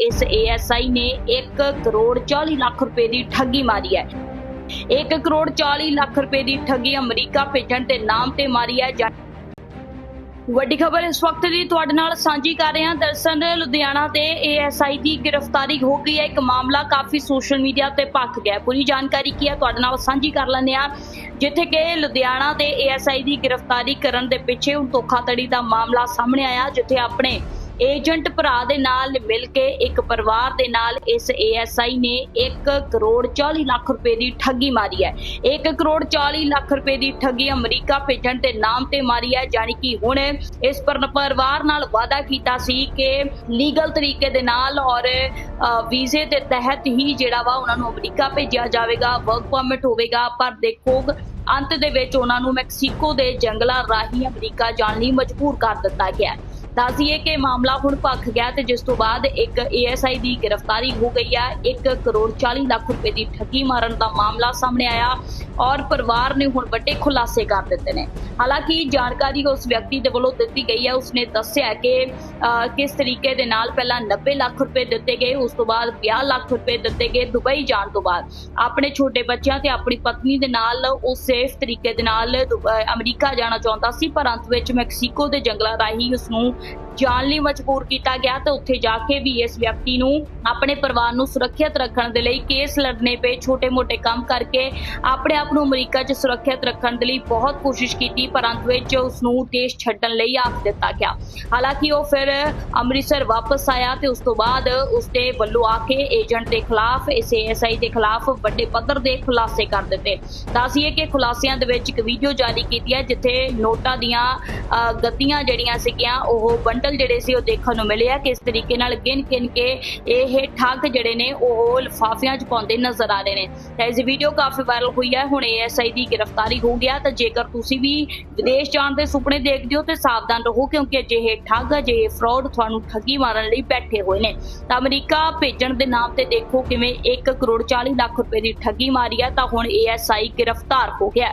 ਇਸ ਏਐਸਆਈ ਨੇ 1 ਕਰੋੜ 40 ਲੱਖ ਰੁਪਏ ਦੀ ਠੱਗੀ ਮਾਰੀ ਹੈ। 1 ਕਰੋੜ 40 ਲੱਖ ਰੁਪਏ ਦੀ ਠੱਗੀ ਅਮਰੀਕਾ ਭੇਜਣ ਦੇ ਨਾਮ ਤੇ ਮਾਰੀ ਹੈ। ਵੱਡੀ ਖਬਰ ਇਸ ਵਕਤ ਦੀ ਤੁਹਾਡੇ ਨਾਲ ਸਾਂਝੀ ਕਰ ਰਹੇ। ਹਾਂ ਦਰਸਨ ਲੁਧਿਆਣਾ ਦੇ ਏਐਸਆਈ ਦੀ ਗ੍ਰਿਫਤਾਰੀ ਹੋ ਗਈ ਹੈ। ਇੱਕ ਮਾਮਲਾ ਕਾਫੀ ਸੋਸ਼ਲ ਮੀਡੀਆ ਤੇ ਭਖ ਗਿਆ ਪੂਰੀ ਜਾਣਕਾਰੀ ਕੀ ਹੈ? ਤੁਹਾਡੇ ਨਾਲ ਸਾਂਝੀ ਕਰ ਲੈਂਦੇ ਹਾਂ। ਜਿੱਥੇ ਕਿ ਲੁਧਿਆਣਾ ਦੇ ਏਐਸਆਈ ਦੀ ਗ੍ਰਿਫਤਾਰੀ ਕਰਨ ਦੇ ਪਿੱਛੇ ਹੁਣ ਧੋਖਾਧੜੀ ਦਾ ਮਾਮਲਾ ਸਾਹਮਣੇ ਆਇਆ, ਜਿੱਥੇ ਆਪਣੇ ਏਜੰਟ ਭਰਾ ਦੇ ਨਾਲ ਮਿਲ ਕੇ ਇੱਕ ਪਰਿਵਾਰ ਦੇ ਨਾਲ ਇਸ ਏਐਸਆਈ ਨੇ 1 ਕਰੋੜ 40 ਲੱਖ ਰੁਪਏ ਦੀ ਠੱਗੀ ਮਾਰੀ ਹੈ। 1 ਕਰੋੜ 40 ਲੱਖ ਰੁਪਏ ਦੀ ਠੱਗੀ ਅਮਰੀਕਾ ਭੇਜਣ ਦੇ ਨਾਮ ਤੇ ਮਾਰੀ ਹੈ ਜਾਨੀ ਕਿ ਹੁਣ ਇਸ ਪਰਿਵਾਰ ਨਾਲ ਵਾਅਦਾ ਕੀਤਾ ਸੀ ਕਿ ਲੀਗਲ ਤਰੀਕੇ ਦੇ ਨਾਲ ਔਰ ਵੀਜ਼ੇ ਦੇ ਤਹਿਤ ਹੀ ਜਿਹੜਾ ਵਾ ਉਹਨਾਂ ਨੂੰ ਅਮਰੀਕਾ ਭੇਜਿਆ ਜਾਵੇਗਾ, ਵਰਕ ਪਰਮਿਟ ਹੋਵੇਗਾ, ਪਰ ਦੇਖੋ ਅੰਤ ਦੇ ਵਿੱਚ ਉਹਨਾਂ ਨੂੰ ਮੈਕਸੀਕੋ ਦੇ ਜੰਗਲਾਂ ਰਾਹੀਂ ਅਮਰੀਕਾ ਜਾਣ ਲਈ ਮਜਬੂਰ ਕਰ ਦਿੱਤਾ ਗਿਆ ਹੈ। ਦੱਸੀਏ ਕਿ ਮਾਮਲਾ ਹੁਣ ਭਖ ਗਿਆ ਤੇ ਜਿਸ ਤੋਂ ਬਾਅਦ ਇੱਕ ਏਐਸਆਈ ਦੀ ਗ੍ਰਿਫਤਾਰੀ ਹੋ ਗਈ ਹੈ 1 ਕਰੋੜ 40 ਲੱਖ ਰੁਪਏ ਦੀ ਠੱਗੀ ਮਾਰਨ ਦਾ ਮਾਮਲਾ ਸਾਹਮਣੇ ਆਇਆ ਔਰ ਪਰਿਵਾਰ ਨੇ ਹੁਣ ਵੱਡੇ ਖੁਲਾਸੇ ਕਰ ਦਿੱਤੇ ਨੇ ਹਾਲਾਂਕਿ ਜਾਣਕਾਰੀ ਉਸ ਵਿਅਕਤੀ ਦੇ ਵੱਲੋਂ ਦਿੱਤੀ ਗਈ ਹੈ ਉਸਨੇ ਦੱਸਿਆ ਕਿ ਕਿਸ ਤਰੀਕੇ ਦੇ ਨਾਲ ਪਹਿਲਾਂ 90 ਲੱਖ ਰੁਪਏ ਦਿੱਤੇ ਗਏ, ਉਸ ਤੋਂ ਬਾਅਦ 50 ਲੱਖ ਰੁਪਏ ਦਿੱਤੇ ਗਏ ਦੁਬਈ ਜਾਣ ਤੋਂ ਬਾਅਦ। ਆਪਣੇ ਛੋਟੇ ਬੱਚਿਆਂ ਤੇ ਆਪਣੀ ਪਤਨੀ ਦੇ ਨਾਲ ਉਹ ਸੇਫ ਤਰੀਕੇ ਦੇ ਨਾਲ ਅਮਰੀਕਾ ਜਾਣਾ ਚਾਹੁੰਦਾ ਸੀ, ਪਰ ਅੰਤ ਵਿੱਚ ਮੈਕਸੀਕੋ ਦੇ ਜੰਗਲਾਂ ਰਾਹੀਂ ਉਸ ਨੂੰ ਜਾਣ ਲਈ ਮਜਬੂਰ ਕੀਤਾ ਗਿਆ ਤੇ ਉੱਥੇ ਜਾ ਕੇ ਵੀ ਇਸ ਵਿਅਕਤੀ ਨੂੰ ਆਪਣੇ ਪਰਿਵਾਰ ਨੂੰ ਸੁਰੱਖਿਅਤ ਰੱਖਣ ਦੇ ਲਈ ਕੇਸ ਲੜਨੇ ਪਏ। ਛੋਟੇ-ਮੋਟੇ ਕੰਮ ਕਰਕੇ ਆਪਣੇ ਆਪ ਨੂੰ ਅਮਰੀਕਾ 'ਚ ਸੁਰੱਖਿਅਤ ਰੱਖਣ ਦੇ ਲਈ ਬਹੁਤ ਕੋਸ਼ਿਸ਼ ਕੀਤੀ, ਪਰ ਅੰਤ ਵਿੱਚ ਉਸ ਨੂੰ ਦੇਸ਼ ਛੱਡਣ ਲਈ ਆਖ ਦਿੱਤਾ ਗਿਆ। ਹਾਲਾਂਕਿ ਉਹ ਫਿਰ ਅੰਮ੍ਰਿਤਸਰ ਵਾਪਸ ਆਇਆ ਤੇ ਉਸ ਤੋਂ ਬਾਅਦ ਉਸ ਦੇ ਵੱਲੋਂ ਆ ਕੇ ਏਜੰਟ ਦੇ ਖਿਲਾਫ ਇਸ ਏਐਸਆਈ ਦੇ ਖਿਲਾਫ ਵੱਡੇ ਪੱਧਰ ਦੇ ਖੁਲਾਸੇ ਕਰ ਦਿੱਤੇ। ਦੱਸੀਏ ਕਿ ਖੁਲਾਸਿਆਂ ਦੇ ਵਿੱਚ ਇੱਕ ਵੀਡੀਓ ਜਾਰੀ ਕੀਤੀ ਹੈ ਜਿੱਥੇ ਨੋਟਾਂ ਦੀਆਂ ਅ, ਜਿਹੜੀਆਂ ਸੀਗੀਆਂ ਉਹ ਬੰਡਲ ਜਿਹੜੇ ਸੀ ਉਹ ਦੇਖਣ ਨੂੰ ਮਿਲੇ ਆ ਕਿਸ ਤਰੀਕੇ ਨਾਲ ਗਿਣ ਗਿਣ ਕੇ ਇਹ ਠੱਗ ਜਿਹੜੇ ਨੇ ਉਹ ਲਿਫਾਫਿਆਂ 'ਚ ਪਾਉਂਦੇ ਨਜ਼ਰ ਆ ਰਹੇ ਨੇ। ਤਾਂ ਇਸ ਵੀਡੀਓ ਕਾਫੀ ਵਾਇਰਲ ਹੋਈ ਹੈ ਹੁਣ ਏਐਸਆਈ ਦੀ ਗ੍ਰਿਫਤਾਰੀ ਹੋ ਗਿਆ ਤਾਂ ਜੇਕਰ ਤੁਸੀਂ ਵੀ ਵਿਦੇਸ਼ ਜਾਣ ਦੇ ਸੁਪਨੇ ਦੇਖਦੇ ਹੋ ਤੇ ਸਾਵਧਾਨ ਰਹੋ ਕਿਉਂਕਿ ਅਜਿਹੇ ਠੱਗ ਅਜਿਹੇ ਫਰਾਡ ਤੁਹਾਨੂੰ ਠੱਗੀ ਮਾਰਨ ਲਈ ਬੈਠੇ ਹੋਏ ਨੇ। ਤਾਂ ਅਮਰੀਕਾ ਭੇਜਣ ਦੇ ਨਾਮ ਤੇ ਦੇਖੋ ਕਿਵੇਂ 1 ਕਰੋੜ 40 ਲੱਖ ਰੁਪਏ ਦੀ ਠੱਗੀ ਮਾਰੀ ਹੈ, ਤਾਂ ਹੁਣ ਏਐਸਆਈ ਗ੍ਰਿਫਤਾਰ ਹੋ ਗਿਆ